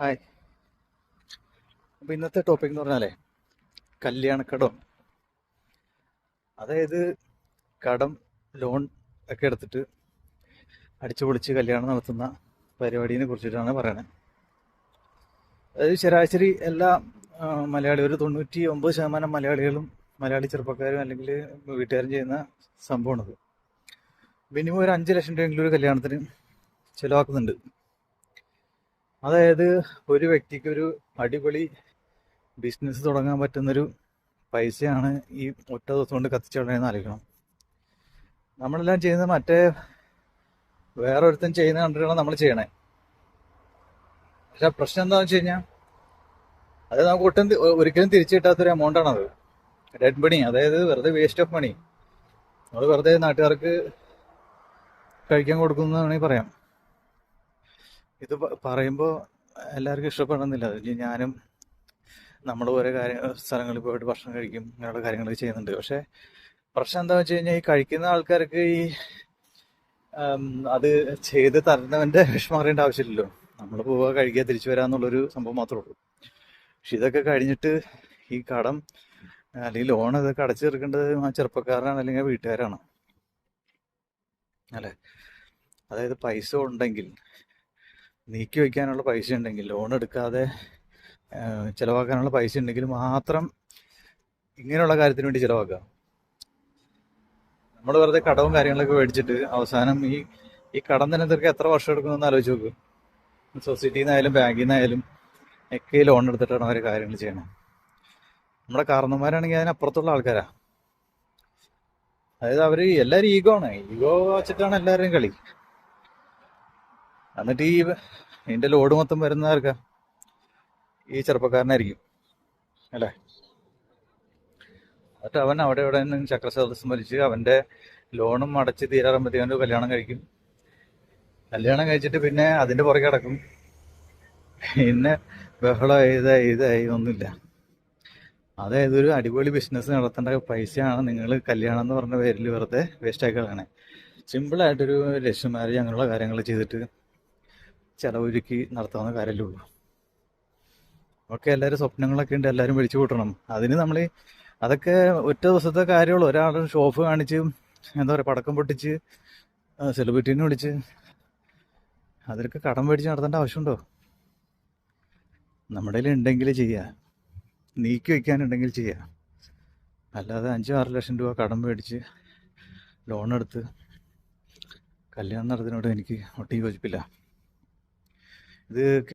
Hi. അപ്പോൾ ഇന്നത്തെ topic എന്ന് പറഞ്ഞാലേ കല്യാണക്കടം. അതായത് കടം ലോൺ ഒക്കെ എടുത്തിട്ട് അടിച്ചു പൊളിച്ച് കല്യാണം നടത്തുന്ന പരിപാടിനെ കുറിച്ചിട്ടാണ് പറയണത് അതായത് ശരാശരി എല്ലാ മലയാളികൾ മലയാളി ഒരു തൊണ്ണൂറ്റി ഒമ്പത് ശതമാനം മലയാളികളും മലയാളി ചെറുപ്പക്കാരും അല്ലെങ്കിൽ വീട്ടുകാരും ചെയ്യുന്ന സംഭവമാണത്. മിനിമം ഒരു അഞ്ച് ലക്ഷം രൂപയെങ്കിലും ഒരു കല്യാണത്തിന് ചിലവാക്കുന്നുണ്ട്. അതായത് ഒരു വ്യക്തിക്ക് ഒരു അടിപൊളി ബിസിനസ് തുടങ്ങാൻ പറ്റുന്നൊരു പൈസയാണ് ഈ ഒറ്റ ദിവസം കൊണ്ട് കത്തിച്ചുകൊണ്ടെന്ന് ആലോചിക്കണം. നമ്മളെല്ലാം ചെയ്യുന്ന മറ്റേ വേറൊരുത്തൻ ചെയ്യുന്ന കണ്ടിട്ടാണ് നമ്മൾ ചെയ്യണേ. പക്ഷെ പ്രശ്നം എന്താണെന്ന് വെച്ച് കഴിഞ്ഞാൽ അത് നമുക്ക് ഒട്ടും ഒരിക്കലും തിരിച്ചു കിട്ടാത്തൊരു എമൗണ്ട് ആണത്. ഡെഡ് മണി അതായത് വെറുതെ വേസ്റ്റ് ഓഫ് മണി നമ്മൾ വെറുതെ നാട്ടുകാർക്ക് കഴിക്കാൻ കൊടുക്കുന്നതാണെങ്കിൽ പറയാം. ഇത് പറയുമ്പോൾ എല്ലാവർക്കും ഇഷ്ടപ്പെടണമെന്നില്ല. അത് ഇനി ഞാനും നമ്മൾ ഓരോ കാര്യ സ്ഥലങ്ങളിൽ പോയിട്ട് ഭക്ഷണം കഴിക്കും ഇങ്ങനെയുള്ള കാര്യങ്ങൾ ചെയ്യുന്നുണ്ട്. പക്ഷേ പ്രശ്നം എന്താ വെച്ച് കഴിഞ്ഞാൽ ഈ കഴിക്കുന്ന ആൾക്കാർക്ക് ഈ അത് ചെയ്ത് തരുന്നവന്റെ വിഷമം അറിയേണ്ട ആവശ്യമില്ലല്ലോ. നമ്മൾ പോവുക കഴിക്കുക തിരിച്ചു വരാന്നുള്ളൊരു സംഭവം മാത്രമേ ഉള്ളൂ. പക്ഷെ ഇതൊക്കെ കഴിഞ്ഞിട്ട് ഈ കടം അല്ലെങ്കിൽ ലോൺ ഇതൊക്കെ അടച്ചു തീർക്കേണ്ടത് ആ ചെറുപ്പക്കാരനാണ് അല്ലെങ്കിൽ വീട്ടുകാരാണ്. അല്ലേ? അതായത് പൈസ ഉണ്ടെങ്കിൽ നീക്കി വയ്ക്കാനുള്ള പൈസ ഉണ്ടെങ്കിൽ ലോൺ എടുക്കാതെ ചിലവാക്കാനുള്ള പൈസ ഉണ്ടെങ്കിൽ മാത്രം ഇങ്ങനെയുള്ള കാര്യത്തിന് വേണ്ടി ചിലവാക്കുക. നമ്മൾ വെറുതെ കടവും കാര്യങ്ങളൊക്കെ മേടിച്ചിട്ട് അവസാനം ഈ ഈ കടം തന്നെ തീർക്കാൻ എത്ര വർഷം എടുക്കുമെന്ന് ആലോചിച്ച് നോക്ക്. സൊസൈറ്റിയിൽ നിന്നായാലും ബാങ്കിൽ നിന്നായാലും ഒക്കെ ലോൺ എടുത്തിട്ടാണ് അവർ കാര്യങ്ങൾ ചെയ്യണം നമ്മുടെ കാരണന്മാരാണെങ്കിൽ അതിനപ്പുറത്തുള്ള ആൾക്കാരാ. അതായത് അവർ എല്ലാവരും ഈഗോ ആണ്. ഈഗോ വെച്ചിട്ടാണ് എല്ലാവരും കളി. എന്നിട്ട് ഈ ഇതിന്റെ ലോഡ് മൊത്തം വരുന്ന ആർക്കാ? ഈ ചെറുപ്പക്കാരനായിരിക്കും. അല്ലേ? എന്നിട്ട് അവൻ അവിടെ ഇവിടെ നിന്ന് ചക്രസദസ്സം വലിച്ച് അവന്റെ ലോണും അടച്ച് തീരാറുമ്പോഴത്തേക്കും കല്യാണം കഴിക്കും. കല്യാണം കഴിച്ചിട്ട് പിന്നെ അതിന്റെ പുറകെ കിടക്കും. പിന്നെ ബഹളം ഇതായി ഇതായി ഒന്നുമില്ല അതായത് ഒരു അടിപൊളി ബിസിനസ് നടത്തേണ്ട പൈസയാണ് നിങ്ങൾ കല്യാണം എന്ന് പറഞ്ഞ പേരിൽ വെറുതെ വേസ്റ്റ് ആക്കി കളയണേ. സിമ്പിളായിട്ടൊരു ലക്ഷ്യം മാരേജ് അങ്ങനെയുള്ള കാര്യങ്ങൾ ചെയ്തിട്ട് ചെലവൊരുക്കി നടത്താവുന്ന കാര്യമല്ലേ ഉള്ളൂ ഒക്കെ എല്ലാവരും സ്വപ്നങ്ങളൊക്കെ ഉണ്ട് എല്ലാവരും വിളിച്ചു കൂട്ടണം. അതിന് നമ്മൾ അതൊക്കെ ഒറ്റ ദിവസത്തെ കാര്യമുള്ളൂ. ഒരാളുടെ ഷോപ്പ് കാണിച്ച് എന്താ പറയുക പടക്കം പൊട്ടിച്ച് സെലിബ്രിറ്റീനെ വിളിച്ച് അതിലൊക്കെ കടം മേടിച്ച് നടത്തേണ്ട ആവശ്യമുണ്ടോ? നമ്മുടെ ഉണ്ടെങ്കിൽ ചെയ്യുക നീക്കി വയ്ക്കാനുണ്ടെങ്കിൽ ചെയ്യുക അല്ലാതെ അഞ്ചോ ആറ് ലക്ഷം രൂപ കടം മേടിച്ച് ലോൺ എടുത്ത് കല്യാണം നടത്തിനോട് എനിക്ക് ഒട്ടും യോജിപ്പില്ല. ഇത്